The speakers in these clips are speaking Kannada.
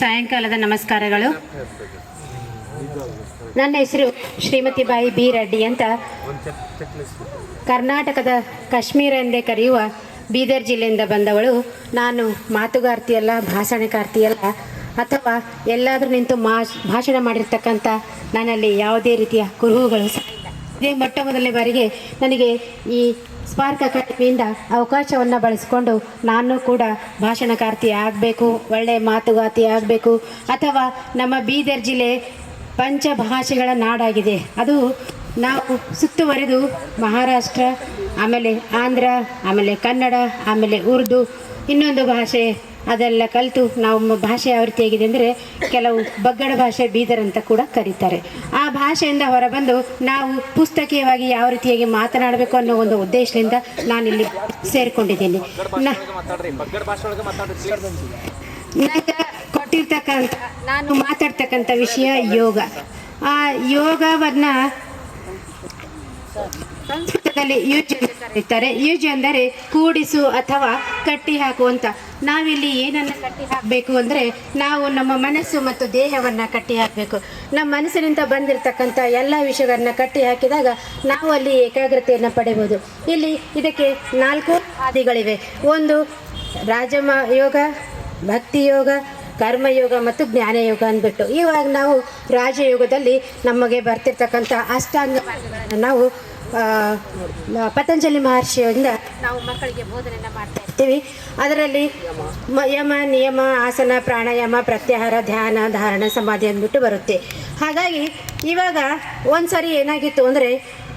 ಸಾಯಂಕಾಲದ ನಮಸ್ಕಾರಗಳು. ನನ್ನ ಹೆಸರು ಶ್ರೀಮತಿ ಬಾಯಿ ಬಿ ರೆಡ್ಡಿ ಅಂತ ಕರ್ನಾಟಕದ ಕಾಶ್ಮೀರ ಎಂದೇ ಕರೆಯುವ ಬೀದರ್ ಜಿಲ್ಲೆಯಿಂದ ಬಂದವಳು. ನಾನು ಮಾತುಗಾರ್ತಿಯಲ್ಲ, ಭಾಷಣಕಾರ್ತಿಯಲ್ಲ, ಅಥವಾ ಎಲ್ಲಾದರೂ ನಿಂತು ಮಾ ಭಾಷಣ ಮಾಡಿರ್ತಕ್ಕಂಥ ನನ್ನಲ್ಲಿ ಯಾವುದೇ ರೀತಿಯ ಕುರುಹುಗಳು ಇದೇ ಮೊಟ್ಟ ಮೊದಲನೇ ಬಾರಿಗೆ ನನಗೆ ಈ ಸ್ಪಾರ್ಕ್ ಅಕಾಡೆಮಿಯಿಂದ ಅವಕಾಶವನ್ನು ಬಳಸಿಕೊಂಡು ನಾನು ಕೂಡ ಭಾಷಣಕಾರ್ತಿ ಆಗಬೇಕು ಒಳ್ಳೆಯ ಮಾತುಗಾತಿ ಆಗಬೇಕು, ಅಥವಾ ನಮ್ಮ ಬೀದರ್ ಜಿಲ್ಲೆ ಪಂಚಭಾಷೆಗಳ ನಾಡಾಗಿದೆ. ಅದು ನಾವು ಸುತ್ತುವರೆದು ಮಹಾರಾಷ್ಟ್ರ, ಆಮೇಲೆ ಆಂಧ್ರ, ಆಮೇಲೆ ಕನ್ನಡ, ಆಮೇಲೆ ಉರ್ದು ಇನ್ನೊಂದು ಭಾಷೆ ಅದೆಲ್ಲ ಕಲಿತು ನಾವು ಭಾಷೆ ಯಾವ ರೀತಿಯಾಗಿದೆ ಅಂದರೆ ಕೆಲವು ಬಗ್ಗಡ ಭಾಷೆ ಬೀದರ್ ಅಂತ ಕೂಡ ಕರೀತಾರೆ. ಆ ಭಾಷೆಯಿಂದ ಹೊರಬಂದು ನಾವು ಪುಸ್ತಕೀಯವಾಗಿ ಯಾವ ರೀತಿಯಾಗಿ ಮಾತನಾಡಬೇಕು ಅನ್ನೋ ಒಂದು ಉದ್ದೇಶದಿಂದ ನಾನಿಲ್ಲಿ ಸೇರಿಕೊಂಡಿದ್ದೀನಿ. ನನಗೆ ಕೊಟ್ಟಿರ್ತಕ್ಕಂಥ ನಾನು ಮಾತಾಡ್ತಕ್ಕಂಥ ವಿಷಯ ಯೋಗ. ಆ ಯೋಗವನ್ನು ಸಂಸ್ಕೃತದಲ್ಲಿ ಯುಜ್ ಎಂದು ಕರೀತಾರೆ. ಯುಜ್ ಅಂದರೆ ಕೂಡಿಸು ಅಥವಾ ಕಟ್ಟಿ ಹಾಕು ಅಂತ. ನಾವಿಲ್ಲಿ ಏನನ್ನು ಕಟ್ಟಿ ಹಾಕಬೇಕು ಅಂದರೆ ನಾವು ನಮ್ಮ ಮನಸ್ಸು ಮತ್ತು ದೇಹವನ್ನು ಕಟ್ಟಿ ಹಾಕಬೇಕು. ನಮ್ಮ ಮನಸ್ಸಿನಿಂದ ಬಂದಿರತಕ್ಕಂಥ ಎಲ್ಲ ವಿಷಯಗಳನ್ನ ಕಟ್ಟಿ ಹಾಕಿದಾಗ ನಾವು ಅಲ್ಲಿ ಏಕಾಗ್ರತೆಯನ್ನು ಪಡೆಯಬಹುದು ಇಲ್ಲಿ ಇದಕ್ಕೆ ನಾಲ್ಕು ಹಾದಿಗಳಿವೆ ಒಂದು ರಾಜಮ ಯೋಗ, ಭಕ್ತಿ ಯೋಗ ಕರ್ಮಯೋಗ ಮತ್ತು ಜ್ಞಾನಯೋಗ ಅಂದ್ಬಿಟ್ಟು. ಇವಾಗ ನಾವು ರಾಜಯೋಗದಲ್ಲಿ ನಮಗೆ ಬರ್ತಿರ್ತಕ್ಕಂಥ ಅಷ್ಟಾಂಗ ನಾವು ಪತಂಜಲಿ ಮಹರ್ಷಿಯಿಂದ ನಾವು ಮಕ್ಕಳಿಗೆ ಬೋಧನೆಯನ್ನು ಮಾಡ್ತಾ ಇರ್ತೀವಿ. ಅದರಲ್ಲಿ ಯಮ, ನಿಯಮ, ಆಸನ, ಪ್ರಾಣಾಯಾಮ, ಪ್ರತ್ಯಾಹಾರ, ಧ್ಯಾನ, ಧಾರಣ, ಸಮಾಧಿ ಅಂದ್ಬಿಟ್ಟು ಬರುತ್ತೆ. ಹಾಗಾಗಿ ಇವಾಗ ಒಂದು ಸರಿ ಏನಾಗಿತ್ತು ಅಂದರೆ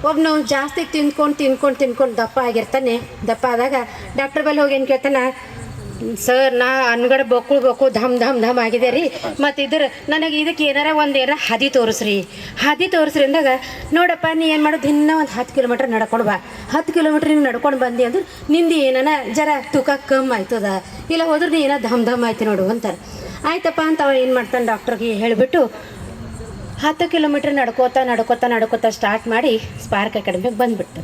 ಒಬ್ಬನು ಜಾಸ್ತಿ ತಿಂದ್ಕೊಂಡು ತಿಂದ್ಕೊಂಡು ತಿಂದ್ಕೊಂಡು ದಪ್ಪ ಆಗಿರ್ತಾನೆ. ದಪ್ಪ ಆದಾಗ ಡಾಕ್ಟರ್ ಬಲ್ಲಿ ಹೋಗಿ ಏನು ಕೇಳ್ತಾನೆ ಸರ್, ನಾ ಅನ್ಗಡೆ ಬೊಕ್ಕಳು ಬೊಕ್ಕು ಧಮ್ ಧಮ್ ಧಮ್ ಆಗಿದೆ ರೀ. ಮತ್ತು ಇದ್ರ ನನಗೆ ಇದಕ್ಕೆ ಏನಾರ ಒಂದು ಏನಾರ ಹಾದಿ ತೋರಿಸ್ರಿ. ಹಾದಿ ತೋರಿಸ್ರಿ ಅಂದಾಗ ನೋಡಪ್ಪ, ನೀ ಏನು ಮಾಡೋದು? ದಿನ ಒಂದು ಹತ್ತು ಕಿಲೋಮೀಟ್ರ್ ನಡ್ಕೊಂಡು ಬಾ. ಹತ್ತು ಕಿಲೋಮೀಟ್ರ್ ನೀನು ನಡ್ಕೊಂಡು ಬಂದಿ ಅಂದ್ರೆ ನಿಂದು ಏನಾರ ಜರ ತೂಕ ಕಮ್ಮಿ ಆಯ್ತದ. ಇಲ್ಲ ಹೋದ್ರೆ ನೀ ಏನೋ ಧಮ್ ಧಮ್ ಆಯ್ತು ನೋಡು ಅಂತಾರೆ. ಆಯ್ತಪ್ಪ ಅಂತ ಅವ ಏನು ಮಾಡ್ತಾನೆ ಡಾಕ್ಟ್ರಿಗೆ ಹೇಳಿಬಿಟ್ಟು ಹತ್ತು ಕಿಲೋಮೀಟ್ರ್ ನಡ್ಕೋತಾ ನಡ್ಕೋತಾ ನಡ್ಕೋತಾ ಸ್ಟಾರ್ಟ್ ಮಾಡಿ ಸ್ಪಾರ್ಕ್ ಅಕಾಡೆಮಿಗೆ ಬಂದ್ಬಿಟ್ಟು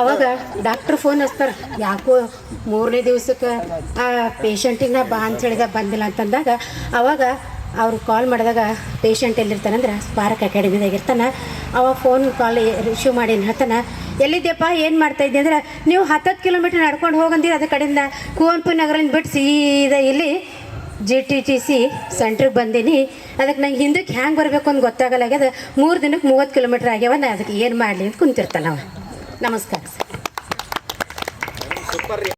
ಅವಾಗ ಡಾಕ್ಟ್ರ್ ಫೋನ್ ಹಚ್ತಾರೆ, ಯಾಕೋ ಮೂರನೇ ದಿವ್ಸಕ್ಕೆ, ಆ ಪೇಷಂಟಿಗೆ ಬಾ ಅಂತ ಹೇಳಿದ, ಬಂದಿಲ್ಲ ಅಂತಂದಾಗ ಅವಾಗ ಅವ್ರು ಕಾಲ್ ಮಾಡಿದಾಗ ಪೇಷಂಟ್ ಎಲ್ಲಿರ್ತಾನಂದ್ರೆ ಸ್ಪಾರ್ಕ್ ಅಕಾಡೆಮಿದಾಗ ಇರ್ತಾನೆ. ಅವ ಫೋನ್ ಕಾಲ್ ರಿಸೀವ್ ಮಾಡಿ ಹೇಳ್ತಾನೆ, ಎಲ್ಲಿದ್ಯಪ್ಪ, ಏನು ಮಾಡ್ತಾ ಇದ್ದೆ? ಅಂದ್ರೆ, ನೀವು ಹತ್ತತ್ತು ಕಿಲೋಮೀಟ್ರ್ ನಡ್ಕೊಂಡು ಹೋಗಂದಿರಿ, ಅದ್ರ ಕಡೆಯಿಂದ ಕುವೆಂಪು ನಗರದಿಂದ ಬಿಟ್ಟು ಸೀದಾ ಇಲ್ಲಿ ಜಿ ಟಿ ಟಿ ಸಿ ಸೆಂಟ್ರಿಗೆ ಬಂದೀನಿ. ಅದಕ್ಕೆ ನಂಗೆ ಹಿಂದಕ್ಕೆ ಹ್ಯಾಂಗೆ ಬರಬೇಕು ಅಂತ ಗೊತ್ತಾಗಲ್ಲಾಗ್ಯದ ಮೂರು ದಿನಕ್ಕೆ ಮೂವತ್ತು ಕಿಲೋಮೀಟ್ರ್ ಆಗ್ಯಾವ, ನಾ ಅದಕ್ಕೆ ಏನು ಮಾಡಲಿ ಅಂತ ಕುಂತಿರ್ತಾನವ ನಮಸ್ಕಾರ ಸರ್.